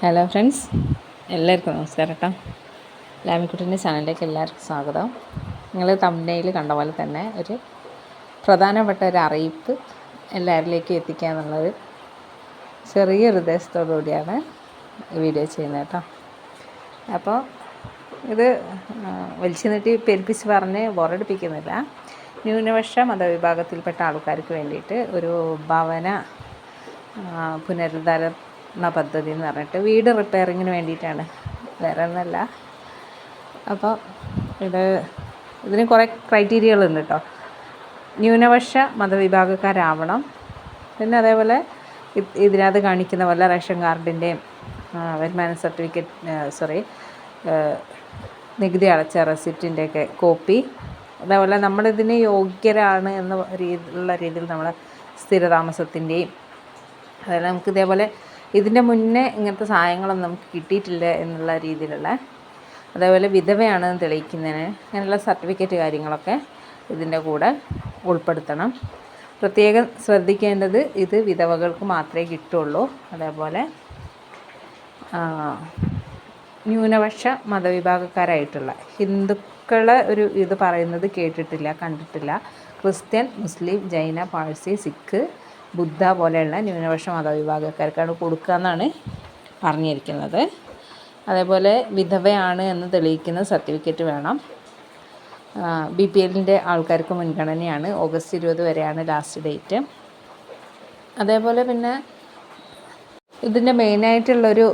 Hello friends എല്ലാവർക്കും നമസ്കാരം കേട്ടോ ലാമിക്കുട്ടിന്റെ ചാനലിലേക്ക് എല്ലാവർക്കും സ്വാഗതം. നിങ്ങൾ തമിഴ്നയിൽ കണ്ട പോലെ തന്നെ ഒരു പ്രധാനപ്പെട്ട ഒരു അറിയിപ്പ് എല്ലാവരിലേക്കും എത്തിക്കുക എന്നുള്ളൊരു ചെറിയൊരു ഉദ്ദേശത്തോടു കൂടിയാണ് വീഡിയോ ചെയ്യുന്നത് കേട്ടോ അപ്പോൾ ഇത് വലിച്ചു നീട്ടി പെരുപ്പിച്ച് പറഞ്ഞ് ബോറടിപ്പിക്കുന്നില്ല. ന്യൂനപക്ഷ മതവിഭാഗത്തിൽപ്പെട്ട ആൾക്കാർക്ക് വേണ്ടിയിട്ട് ഒരു ഭവന ആ, പുനരുദ്ധാരണ പദ്ധതി എന്ന് പറഞ്ഞിട്ട് വീട് റിപ്പയറിങ്ങിന് വേണ്ടിയിട്ടാണ്. വേറെ ഒന്നല്ല അപ്പോൾ ഇത് ഇതിന് കുറേ ക്രൈറ്റീരിയകളുണ്ട് കേട്ടോ ന്യൂനപക്ഷ മതവിഭാഗക്കാരാവണം. പിന്നെ അതേപോലെ ഇത് ഇതിനകത്ത് കാണിക്കുന്ന പോലെ റേഷൻ കാർഡിന്റെയും വരുമാന സർട്ടിഫിക്കറ്റ് സോറി നികുതി അടച്ച റെസിപ്റ്റിന്റെയൊക്കെ കോപ്പി. അതേപോലെ നമ്മളിതിന് യോഗ്യരാണ് എന്ന രീതിയിലുള്ള രീതിയിൽ നമ്മൾ സ്ഥിരതാമസത്തിന്റെയും അതായത് നമുക്ക് ഇതേപോലെ ഇതിന്റെ മുന്നേ ഇങ്ങനത്തെ സഹായങ്ങളൊന്നും നമുക്ക് കിട്ടിയിട്ടില്ല എന്നുള്ള രീതിയിലുള്ള അതേപോലെ വിധവയാണെന്ന് തെളിയിക്കുന്നതിന് അങ്ങനെയുള്ള സർട്ടിഫിക്കറ്റ് കാര്യങ്ങളൊക്കെ ഇതിന്റെ കൂടെ ഉൾപ്പെടുത്തണം. പ്രത്യേകം ശ്രദ്ധിക്കേണ്ടത് ഇത് വിധവകൾക്ക് മാത്രമേ കിട്ടുള്ളൂ. അതേപോലെ ന്യൂനപക്ഷ മതവിഭാഗക്കാരായിട്ടുള്ള ഹിന്ദുക്കളെ ഒരു ഇത് പറയുന്നത് കേട്ടിട്ടില്ല കണ്ടിട്ടില്ല. ക്രിസ്ത്യൻ മുസ്ലിം ജൈന പാഴ്സി സിഖ് ബുദ്ധ പോലെയുള്ള ന്യൂനപക്ഷ മതവിഭാഗക്കാർക്കാണ് കൊടുക്കുക എന്നാണ് പറഞ്ഞിരിക്കുന്നത്. അതേപോലെ വിധവയാണ് എന്ന് തെളിയിക്കുന്ന സർട്ടിഫിക്കറ്റ് വേണം. ബി പി എല്ലിന്റെ ആൾക്കാർക്ക് മുൻഗണനയാണ്. ഓഗസ്റ്റ് ഇരുപത് വരെയാണ് ലാസ്റ്റ് ഡേറ്റ്. അതേപോലെ പിന്നെ ഇതിന്റെ മെയിനായിട്ടുള്ളൊരു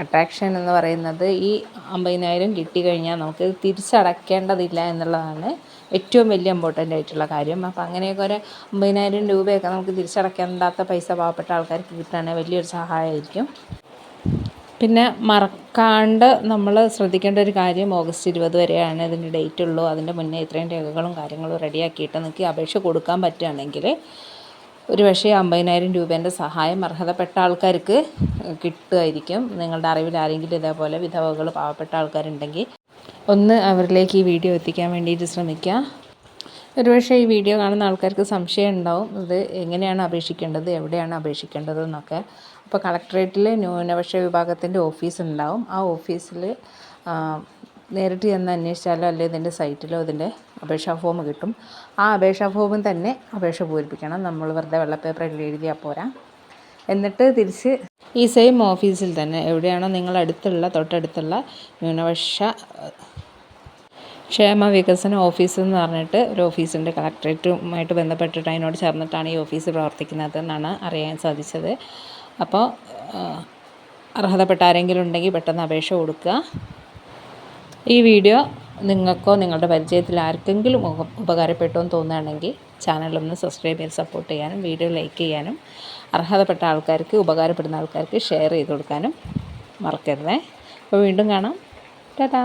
അട്രാക്ഷൻ എന്ന് പറയുന്നത് ഈ അമ്പതിനായിരം കിട്ടിക്കഴിഞ്ഞാൽ നമുക്ക് തിരിച്ചടയ്ക്കേണ്ടതില്ല എന്നുള്ളതാണ് ഏറ്റവും വലിയ ഇമ്പോർട്ടന്റ് ആയിട്ടുള്ള കാര്യം. അപ്പോൾ അങ്ങനെയൊക്കെ ഒരു അമ്പതിനായിരം രൂപയൊക്കെ നമുക്ക് തിരിച്ചടയ്ക്കേണ്ടാത്ത പൈസ പാവപ്പെട്ട ആൾക്കാർക്ക് കിട്ടുകയാണെങ്കിൽ വലിയൊരു സഹായമായിരിക്കും. പിന്നെ മറക്കാണ്ട് നമ്മൾ ശ്രദ്ധിക്കേണ്ട ഒരു കാര്യം ഓഗസ്റ്റ് ഇരുപത് വരെയാണ് ഇതിന്റെ ഡേറ്റ് ഉള്ളൂ. അതിന്റെ മുന്നേ ഇത്രയും രേഖകളും കാര്യങ്ങളും റെഡിയാക്കിയിട്ട് നിങ്ങൾക്ക് അപേക്ഷ കൊടുക്കാൻ പറ്റുകയാണെങ്കിൽ ഒരു പക്ഷേ അമ്പതിനായിരം രൂപേന്റെ സഹായം അർഹതപ്പെട്ട ആൾക്കാർക്ക് കിട്ടുമായിരിക്കും. നിങ്ങളുടെ അറിവിൽ ആരെങ്കിലും ഇതേപോലെ വിധവകൾ പാവപ്പെട്ട ആൾക്കാരുണ്ടെങ്കിൽ ഒന്ന് അവരിലേക്ക് ഈ വീഡിയോ എത്തിക്കാൻ വേണ്ടിയിട്ട് ശ്രമിക്കുക. ഒരുപക്ഷെ ഈ വീഡിയോ കാണുന്ന ആൾക്കാർക്ക് സംശയം ഉണ്ടാവും. ഇത് എങ്ങനെയാണ് അപേക്ഷിക്കേണ്ടത്? എവിടെയാണ് അപേക്ഷിക്കേണ്ടത് എന്നൊക്കെ. അപ്പോൾ കളക്ടറേറ്റിൽ ന്യൂനപക്ഷ വിഭാഗത്തിന്റെ ഓഫീസ് ഉണ്ടാവും. ആ ഓഫീസിൽ നേരിട്ട് ചെന്ന് അന്വേഷിച്ചാലോ അല്ലെങ്കിൽ ഇതിന്റെ സൈറ്റിലോ ഇതിന്റെ അപേക്ഷാ ഫോം കിട്ടും. ആ അപേക്ഷാ ഫോമിൽ തന്നെ അപേക്ഷ പൂരിപ്പിക്കണം. നമ്മൾ വെറുതെ വെള്ളപ്പേപ്പറിൽ എഴുതിയാൽ പോരാ. എന്നിട്ട് തിരിച്ച് ഈ സെയിം ഓഫീസിൽ തന്നെ എവിടെയാണോ നിങ്ങൾ അടുത്തുള്ള തൊട്ടടുത്തുള്ള ന്യൂനപക്ഷ ക്ഷേമ വികസന ഓഫീസ് എന്ന് പറഞ്ഞിട്ട് ഒരു ഓഫീസുണ്ട് കളക്ടറേറ്റുമായിട്ട് ബന്ധപ്പെട്ടിട്ട് അതിനോട് ചേർന്നിട്ടാണ് ഈ ഓഫീസ് പ്രവർത്തിക്കുന്നത് എന്നാണ് അറിയാൻ സാധിച്ചത്. അപ്പോൾ അർഹതപ്പെട്ട ആരെങ്കിലും ഉണ്ടെങ്കിൽ പെട്ടെന്ന് അപേക്ഷ കൊടുക്കുക. ഈ വീഡിയോ നിങ്ങൾക്കോ നിങ്ങളുടെ പരിചയത്തിൽ ആർക്കെങ്കിലും ഉപകാരപ്പെട്ടോ എന്ന് തോന്നുകയാണെങ്കിൽ ചാനലൊന്ന് സബ്സ്ക്രൈബ് ചെയ്ത് സപ്പോർട്ട് ചെയ്യാനും വീഡിയോ ലൈക്ക് ചെയ്യാനും അർഹതപ്പെട്ട ആൾക്കാർക്ക് ഉപകാരപ്പെടുന്ന ആൾക്കാർക്ക് ഷെയർ ചെയ്ത് കൊടുക്കാനും മറക്കരുതേ. അപ്പോൾ വീണ്ടും കാണാം. ടാറ്റാ.